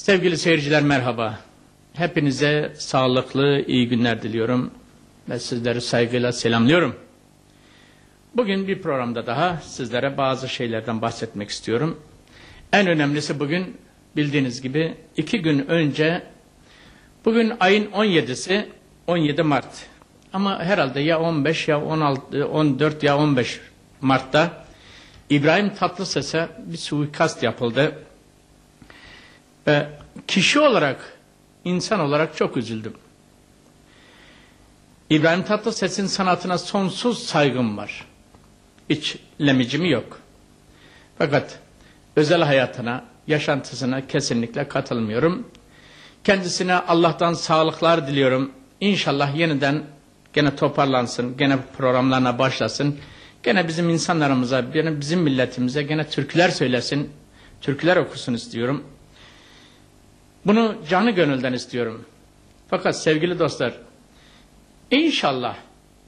Sevgili seyirciler merhaba. Hepinize sağlıklı, iyi günler diliyorum ve sizleri saygıyla selamlıyorum. Bugün bir programda daha sizlere bazı şeylerden bahsetmek istiyorum. En önemlisi bugün bildiğiniz gibi iki gün önce, bugün ayın 17'si 17 Mart. Ama herhalde ya 15 ya 16, 14 ya 15 Mart'ta İbrahim Tatlıses'e bir suikast yapıldı. Ve kişi olarak, insan olarak çok üzüldüm. İbrahim Tatlıses'in sanatına sonsuz saygım var. Hiç lemicimi yok. Fakat özel hayatına, yaşantısına kesinlikle katılmıyorum. Kendisine Allah'tan sağlıklar diliyorum. İnşallah yeniden gene toparlansın, gene programlarına başlasın. Gene bizim insanlarımıza, bizim milletimize gene türküler söylesin, türküler okusun istiyorum. Bunu canı gönülden istiyorum. Fakat sevgili dostlar, inşallah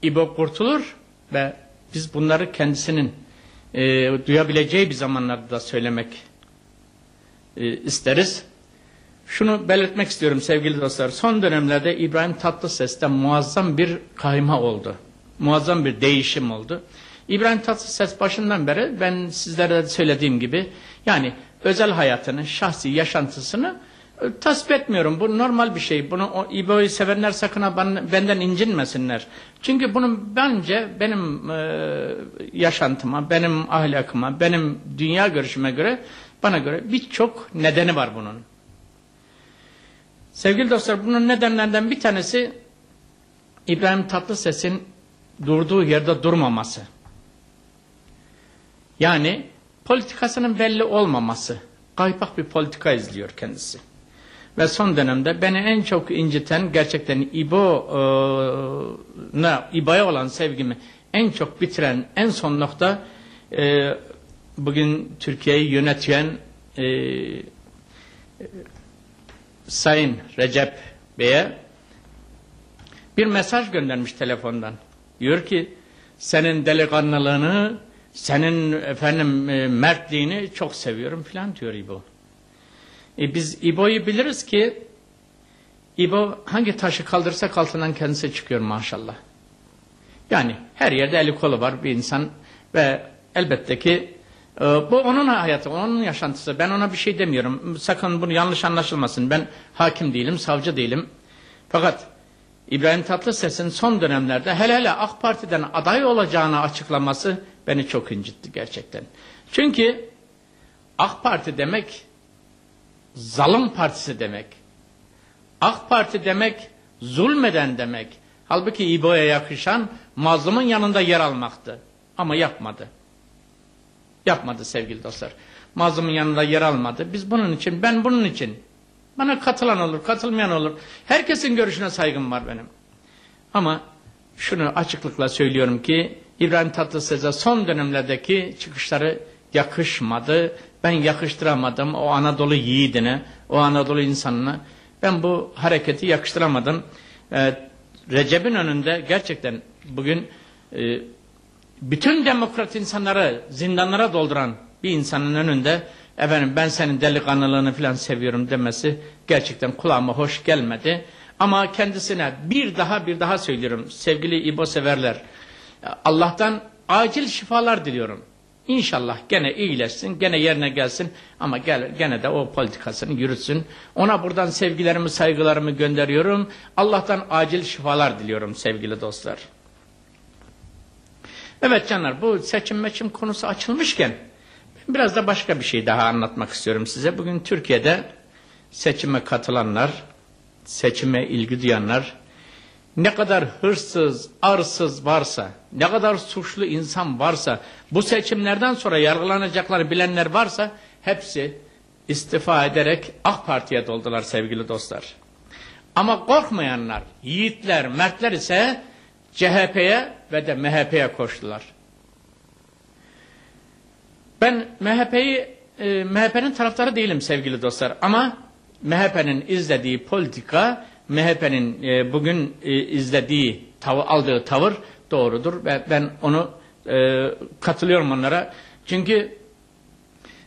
İbo kurtulur ve biz bunları kendisinin e, duyabileceği bir zamanlarda da söylemek e, isteriz. Şunu belirtmek istiyorum sevgili dostlar. Son dönemlerde İbrahim Tatlıses'te muazzam bir kayma oldu. Muazzam bir değişim oldu. İbrahim Tatlıses başından beri ben sizlere de söylediğim gibi yani özel hayatını, şahsi yaşantısını tasvip etmiyorum. Bu normal bir şey. Bunu o İbo'yu sevenler sakın ben- benden incinmesinler. Çünkü bunun bence benim e, yaşantıma, benim ahlakıma, benim dünya görüşüme göre bana göre birçok nedeni var bunun. Sevgili dostlar bunun nedenlerinden bir tanesi İbrahim Tatlıses'in durduğu yerde durmaması. Yani politikasının belli olmaması. Kaypak bir politika izliyor kendisi. Ve son dönemde beni en çok inciten gerçekten İbo'na, İbo'ya olan sevgimi en çok bitiren en son nokta e, bugün Türkiye'yi yöneten e, e, Sayın Recep Bey'e bir mesaj göndermiş telefondan. Diyor ki senin delikanlılığını, senin efendim e, mertliğini çok seviyorum filan diyor İbo. E biz İbo'yu biliriz ki İbo hangi taşı kaldırırsak altından kendisi çıkıyor maşallah. Yani her yerde eli kolu var bir insan ve elbette ki e, bu onun hayatı, onun yaşantısı. Ben ona bir şey demiyorum. Sakın bunu yanlış anlaşılmasın. Ben hakim değilim, savcı değilim. Fakat İbrahim Tatlıses'in son dönemlerde hele hele AK Parti'den aday olacağını açıklaması beni çok incitti gerçekten. Çünkü AK Parti demek zalim partisi demek. AK Parti demek zulmeden demek. Halbuki İbo'ya yakışan mazlumun yanında yer almaktı. Ama yapmadı. Yapmadı sevgili dostlar. Mazlumun yanında yer almadı. Biz bunun için, ben bunun için. Bana katılan olur, katılmayan olur. Herkesin görüşüne saygım var benim. Ama şunu açıklıkla söylüyorum ki İbrahim Tatlıses'e son dönemlerdeki çıkışları yakışmadı. Ben yakıştıramadım o Anadolu yiğidine, o Anadolu insanına. Ben bu hareketi yakıştıramadım. Ee, Recep'in önünde gerçekten bugün e, bütün demokrat insanları zindanlara dolduran bir insanın önünde efendim ben senin delikanlılığını falan seviyorum demesi gerçekten kulağıma hoş gelmedi. Ama kendisine bir daha bir daha söylüyorum sevgili İbo severler. Allah'tan acil şifalar diliyorum. İnşallah gene iyileşsin, gene yerine gelsin ama gel, gene de o politikasını yürütsün. Ona buradan sevgilerimi, saygılarımı gönderiyorum. Allah'tan acil şifalar diliyorum sevgili dostlar. Evet canlar bu seçim meçim konusu açılmışken biraz da başka bir şey daha anlatmak istiyorum size. Bugün Türkiye'de seçime katılanlar, seçime ilgi duyanlar, ne kadar hırsız, arsız varsa, ne kadar suçlu insan varsa, bu seçimlerden sonra yargılanacakları bilenler varsa hepsi istifa ederek AK Parti'ye doldular sevgili dostlar. Ama korkmayanlar, yiğitler, mertler ise CHP'ye ve de MHP'ye koştular. Ben MHP'yi e, MHP'nin taraftarı değilim sevgili dostlar ama MHP'nin izlediği politika MHP'nin e, bugün e, izlediği tav aldığı tavır doğrudur ve ben onu e, katılıyorum onlara. Çünkü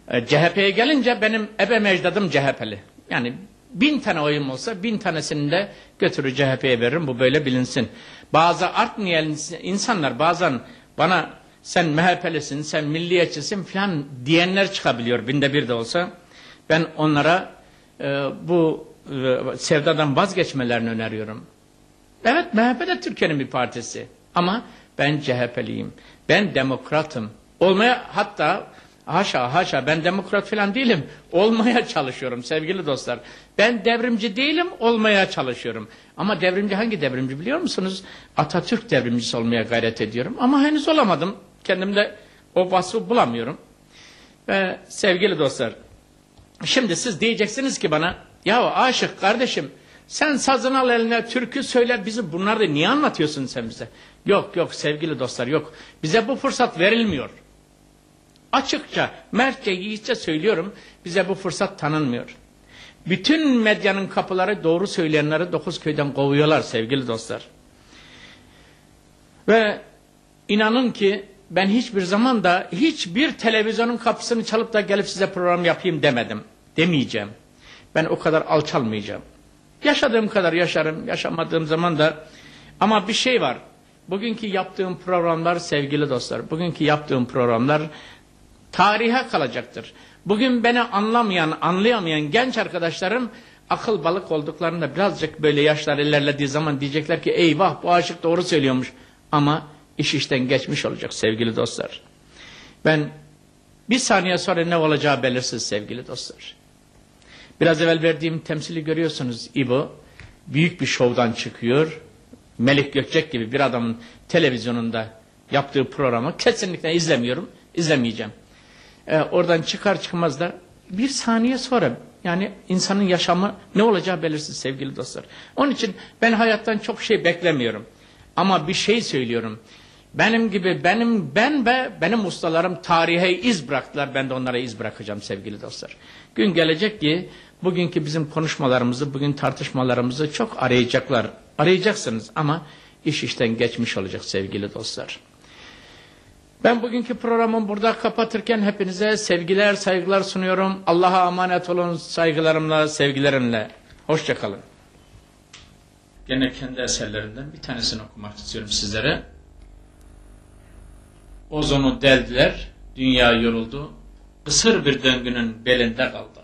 e, CHP'ye gelince benim ebe mecdadım CHP'li. Yani bin tane oyum olsa bin tanesini de götürür CHP'ye veririm. Bu böyle bilinsin. Bazı artmayan insanlar bazen bana sen MHP'lisin, sen milliyetçisin falan diyenler çıkabiliyor binde bir de olsa. Ben onlara e, bu sevdadan vazgeçmelerini öneriyorum. Evet MHP de Türkiye'nin bir partisi ama ben CHP'liyim. Ben demokratım. Olmaya hatta haşa haşa ben demokrat falan değilim. Olmaya çalışıyorum sevgili dostlar. Ben devrimci değilim olmaya çalışıyorum. Ama devrimci hangi devrimci biliyor musunuz? Atatürk devrimcisi olmaya gayret ediyorum. Ama henüz olamadım. Kendimde o vasfı bulamıyorum. Ve sevgili dostlar şimdi siz diyeceksiniz ki bana ya aşık kardeşim sen sazını al eline türkü söyler bizi bunları da niye anlatıyorsun sen bize? Yok yok sevgili dostlar yok. Bize bu fırsat verilmiyor. Açıkça, mertçe, yiğitçe söylüyorum. Bize bu fırsat tanınmıyor. Bütün medyanın kapıları doğru söyleyenleri dokuz köyden kovuyorlar sevgili dostlar. Ve inanın ki ben hiçbir zaman da hiçbir televizyonun kapısını çalıp da gelip size program yapayım demedim. Demeyeceğim. Ben o kadar alçalmayacağım. Yaşadığım kadar yaşarım, yaşamadığım zaman da ama bir şey var. Bugünkü yaptığım programlar sevgili dostlar, bugünkü yaptığım programlar tarihe kalacaktır. Bugün beni anlamayan, anlayamayan genç arkadaşlarım akıl balık olduklarında birazcık böyle yaşlar ilerlediği zaman diyecekler ki eyvah bu aşık doğru söylüyormuş. Ama iş işten geçmiş olacak sevgili dostlar. Ben bir saniye sonra ne olacağı belirsiz sevgili dostlar. Biraz evvel verdiğim temsili görüyorsunuz İbo. Büyük bir şovdan çıkıyor. Melik Gökçek gibi bir adamın televizyonunda yaptığı programı kesinlikle izlemiyorum, izlemeyeceğim. Ee, oradan çıkar çıkmaz da bir saniye sonra yani insanın yaşamı ne olacağı belirsiz sevgili dostlar. Onun için ben hayattan çok şey beklemiyorum. Ama bir şey söylüyorum. Benim gibi benim ben ve benim ustalarım tarihe iz bıraktılar. Ben de onlara iz bırakacağım sevgili dostlar. Gün gelecek ki bugünkü bizim konuşmalarımızı, bugün tartışmalarımızı çok arayacaklar. Arayacaksınız ama iş işten geçmiş olacak sevgili dostlar. Ben bugünkü programı burada kapatırken hepinize sevgiler, saygılar sunuyorum. Allah'a emanet olun saygılarımla, sevgilerimle. Hoşçakalın. Gene kendi eserlerinden bir tanesini okumak istiyorum sizlere. Ozonu deldiler, dünya yoruldu. Kısır bir döngünün belinde kaldık.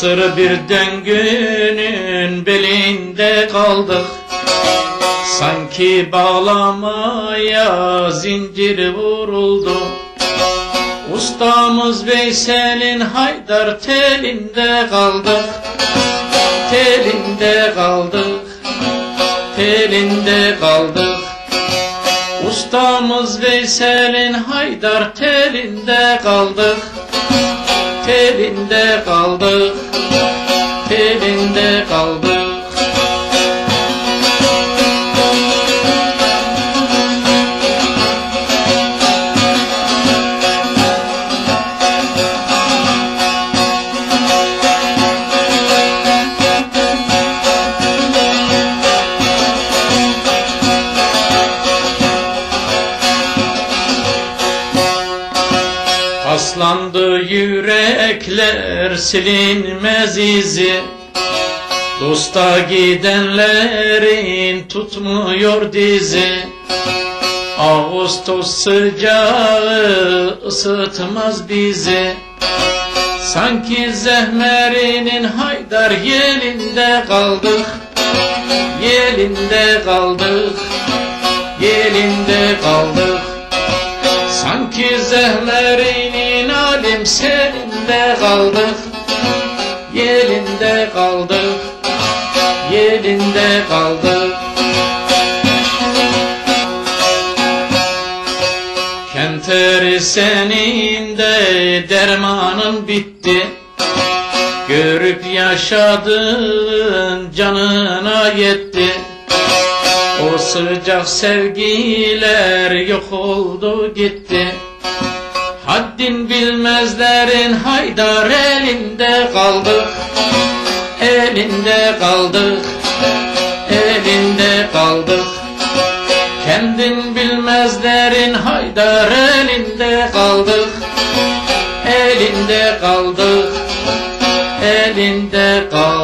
Kısır bir döngünün belinde kaldık. Sanki bağlamaya zincir vuruldu. Ustamız Veysel'in Haydar telinde kaldık. Telinde kaldık Telinde kaldık. Ustamız Veysel'in Haydar telinde kaldık. Telinde kaldık Telinde kaldık Paslandı yürekler silinmez izi Dosta gidenlerin tutmuyor dizi. Ağustos sıcağı ısıtmaz bizi. Sanki zehmerinin haydar yelinde kaldık. Yelinde kaldık. Yelinde kaldık. Sanki zehmerinin alim Yelinde kaldık senin de dermanın bitti. Görüp yaşadın canına yetti. O sıcak sevgiler yok oldu gitti. Haddin bilmezlerin haydar elinde kaldık Elinde kaldık Kendin bilmezlerin haydar elinde. Kaldık Elinde kaldık Elinde kaldık